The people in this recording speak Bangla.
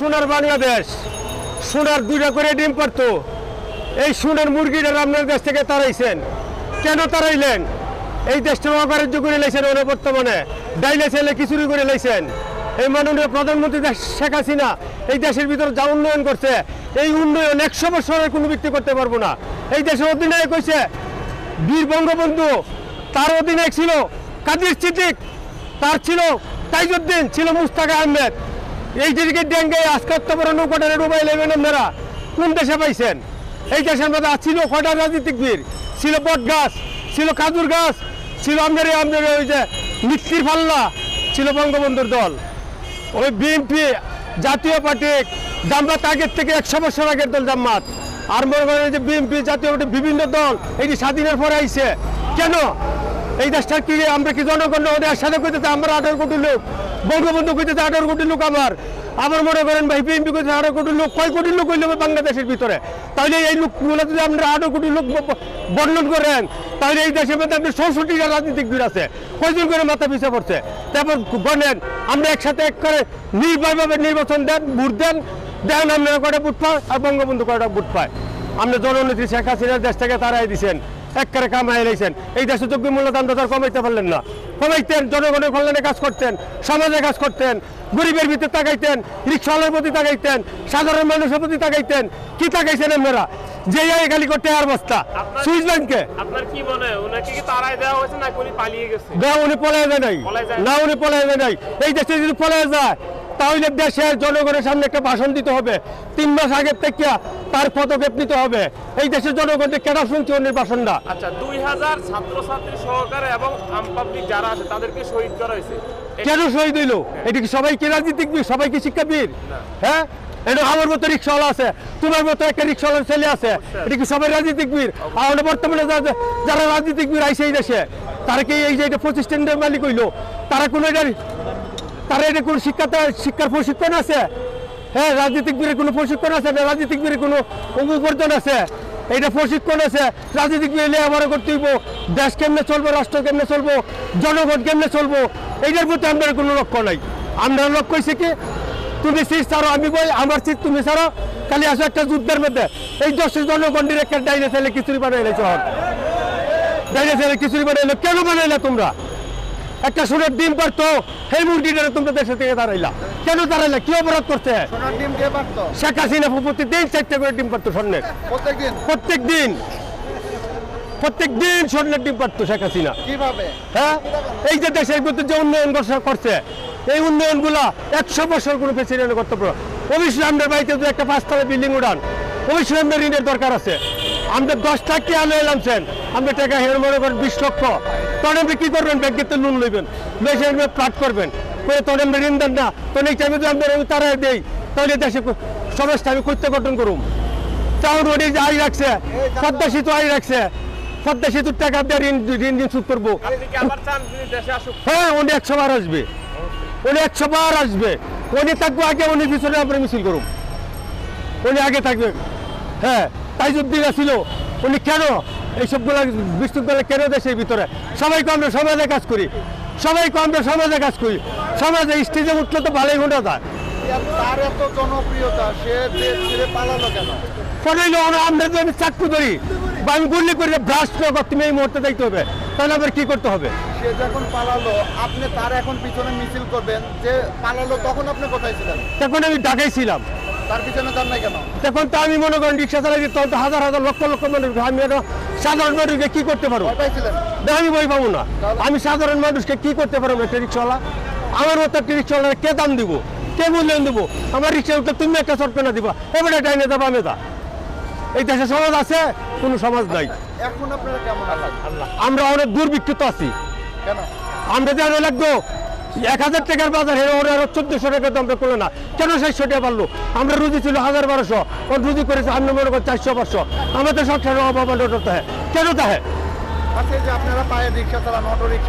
সোনার বাংলাদেশ, সোনার দুইটা করে ডিম পারতো। এই সোনার মুরগিটা আপনার দেশ থেকে তাড়াইছেন কেন তাড়াইলেন এই দেশটা অকার্য করে লাইছেন ওরা বর্তমানে। ডাইলে ছেলে খিচুড়ি করে লাইছেন। এই মাননীয় প্রধানমন্ত্রী শেখ হাসিনা এই দেশের ভিতরে যা উন্নয়ন করছে, এই উন্নয়ন একশো বছরের কোনো ব্যক্তি করতে পারব না। এই দেশের অধিনায়ক হয়েছে বীর বঙ্গবন্ধু। তার অধিনায়ক ছিল কাদির সিদ্দিক, তার ছিল তাইজুদ্দিন, ছিল মুস্তাক আহমেদ। এই দিকে ডেঙ্গে আজকে এত বড় ডুবাই নেবেন আপনারা কোন দেশে পাইছেন? এই দেশের মধ্যে ছিল কটা রাজনীতিকবীর ছিল বট গাছ ছিল কাজুর গাছ, ছিল আমাদের আমাদের ওই যে মিত্তির পাল্লা, ছিল বঙ্গবন্ধুর দল। ওই বিএনপি জাতীয় পার্টি জামাত আগের থেকে একশো বছর আগের দল জামাত। আর মনে করেন যে বিএনপি জাতীয় পার্টি বিভিন্ন দল এটি স্বাধীনের পরে আইছে। কেন? এই দেশটা কি আমরা কি জনগণ ওদের সাথে কইতেছে আমরা আঠারো কোটি লোক বঙ্গবন্ধু কইতেছে আঠারো কোটি লোক আমার। আবার মনে করেন ভাই বিএনপি কইতেছে আঠারো কোটি লোক, কয় কোটি লোক হইল বাংলাদেশের ভিতরে? তাহলে এই লোকগুলো যদি আমরা আঠারো কোটি লোক বর্ণন করেন, তাহলে এই দেশের মধ্যে আপনি চৌষট্টিটা রাজনীতিকবিদ আছে। কয়জন করে মাথা পিছা পড়ছে? তারপর বলেন, আমরা একসাথে এক করে নির্ভয়ভাবে নির্বাচন দেন, ভোট দেন দেন আমরা কটা ভোট পায় আর বঙ্গবন্ধু কয়টা ভোট পায়? আমরা জননেত্রী শেখ হাসিনার দেশ থেকে তারাই দিছেন। একবারে কামাই লাইছেন। এই দেশে যোগ্য মূল্যদান তো কমাইতে পারলেন না। কমাইতেন জনগণের কল্যাণে কাজ করতেন সমাজে কাজ করতেন গরিবের ভিতরে তাকাইতেন রিক্সাওয়ালার প্রতি তাকাইতেন সাধারণ মানুষের প্রতি তাকাইতেন। কি তাকাইছেন আপনারা? যে এই খালি করতে আর বস্তা সুইস ব্যাংকে। আপনার কি মনে হয়? ওনাকে কি তারাই দেওয়া হয়েছে না উনি পালিয়ে গেছে? না উনি পলায় যায় নাই। না উনি পলায় যায় নাই। এই দেশে যদি পলায় যায় তাহলে দেশের জনগণের সামনে একটা ভাষণ দিতে হবে। তিন মাস আগের থেকে তার পদক্ষেপ নিতে হবে। এই দেশের জনগণকে কেন শুনছে উনি ভাষণটা আচ্ছা দুই হাজার ছাত্রছাত্রী সহকারে এবং আম পাবলিক যারা আছে তাদেরকে শহীদ করা হয়েছে। কেন শহীদ হইল? এটা কি সবাই কি রাজনীতিকবিদ সবাই কি শিক্ষাবিদ? হ্যাঁ? এটা আমার মতো রিক্সাওয়ালা আছে তোমার মতো একটা রিক্সাওয়ালার ছেলে আছে। এটা কি সবাই রাজনীতিকবিদ আর আমরা বর্তমানে যারা রাজনীতিকবিদ আইসে এই দেশে তারা কি এই যে এটা প্রতিষ্ঠানের মালিক হইল? তারা কোনো এটা তারা এটা কোনো শিক্ষাতে শিক্ষার প্রশিক্ষণ আছে? হ্যাঁ রাজনীতিকবিদের কোনো প্রশিক্ষণ আছে? না রাজনীতিকবিদের কোনো উপার্জন আছে? এটা প্রশিক্ষণ আছে। রাজনীতিক মিলে আবার করতে হইব। দেশ কেমনে চলবো, রাষ্ট্র কেমনে চলবো, জনগণ কেমনে চলবো, এইটার প্রতি আমাদের কোনো লক্ষ্য নাই। আমরা লক্ষ্য হয়েছে কি, তুমি সিট ছাড়ো, আমি বই আমার সিট তুমি ছাড়ো, খালি আসো একটা যুদ্ধের মধ্যে। এই দশের জনগণের একটা ডাইনে ছেলে খিচুড়ি বানাইলে চল। ডাইনে ছেলে খিচুড়ি বানাইলে কেন বানাইলে তোমরা? একটা সোনার ডিম পারতো সেই মুরগিটা তোমরা দেশে থেকে দাঁড়াইলা কেন দাঁড়াইলা কি অপরাধ করছে? পারতো? শেখ হাসিনা প্রতিদিন চারটে করে ডিম পারতো স্বর্ণের। প্রত্যেক দিন প্রত্যেক দিন স্বর্ণের ডিম পারতো শেখ হাসিনা। হ্যাঁ? এই যে দেশের ভিতরে যে উন্নয়ন করছে- করছে এই উন্নয়নগুলা একশো বছর কোনো প্রেসিডেন্ট করতে পারো। অবশ্যই আমাদের বাড়িতে একটা পাঁচতলা বিল্ডিং উড়ান। অবশ্যই আমাদের ঋণের দরকার আছে। আমাদের দশ লাখ কি আলো এলামছেন আমাদের টাকা হের মনে করেন বিশ লক্ষ। তখন আপনি কি করবেন? ব্যাংকেতে লোন লইবেন। বেশি প্লাট করবেন। করে তখন আমরা ঋণ দেন না। তখন এই টাইমে যদি আমাদের আমি তারাই দেই তাহলে দেশে সমাজটা আমি করতে গঠন করুম। চাউন রোডে যে আই রাখছে পদ্মা সেতু আই রাখছে পদ্মা সেতুর টাকা দিয়ে ঋণ ঋণ ঋণ শোধ করব। হ্যাঁ উনি একশো বার আসবে। উনি একশো বার আসবে। উনি থাকব আগে উনি পিছনে আমরা মিছিল করুন উনি আগে থাকবে। হ্যাঁ। তাইজুদ্দিন ছিল উনি কেন এইসবগুলো বিশৃঙ্খলা কেন দেশের ভিতরে? সবাইকে আমরা সমাজে কাজ করি। সবাইকে আমরা সমাজে কাজ করি। সমাজে স্টেজে উঠলে তো ভালোই ঘটে যায়। তার এত জনপ্রিয়তা সে পালালো কেন? পড়াইলে আমরা যদি আমি চাকু ধরি বা আমি গুলি করে ব্রাশ করব তুমি এই মুহূর্তে যাইতে হবে। তাহলে আবার কি করতে হবে? সে যখন পালালো আপনি তার এখন পিছনে মিছিল করবেন যে পালালো তখন আপনি কোথায় ছিলেন? তখন আমি ঢাকায় ছিলাম। তার পিছনে যান নাই কেন? তখন তো আমি মনে করেন রিক্সা চালাই তখন তো হাজার হাজার লক্ষ লক্ষ মানুষ আমি সাধারণ মানুষকে কি করতে পারব? আমি বই পাবো না। আমি সাধারণ মানুষকে কি করতে পারব একটা রিক্সাওয়ালা? আমার মতো একটা রিক্সাওয়ালা কে দাম দিব? কে মূল্যায়ন দেবো? আমার রিক্সা উঠলে তুমি একটা চটকানা দিবা। এবারে টাইনে দেবা আমি দা এই দেশে সমাজ আছে কোনো সমাজ নাই। এখন আপনারা কেমন আছেন? আমরা অনেক দুর্ভিক্ষিত আছি। কেন? আমরা জানো লাগতো এক হাজার টাকার বাজার হেরে ওরা আরও চোদ্দশো টাকা তো করল না। কেন চারশো টাকা পারল? আমরা রুজি ছিল হাজার বারোশো ওর রুজি করেছে আমরা মনে চারশো পাঁচশো। আমাদের সংসারের অভাব কেন তাহে আচ্ছা আপনারা পায়ে রিক্সা চালান, অটো রিক্সা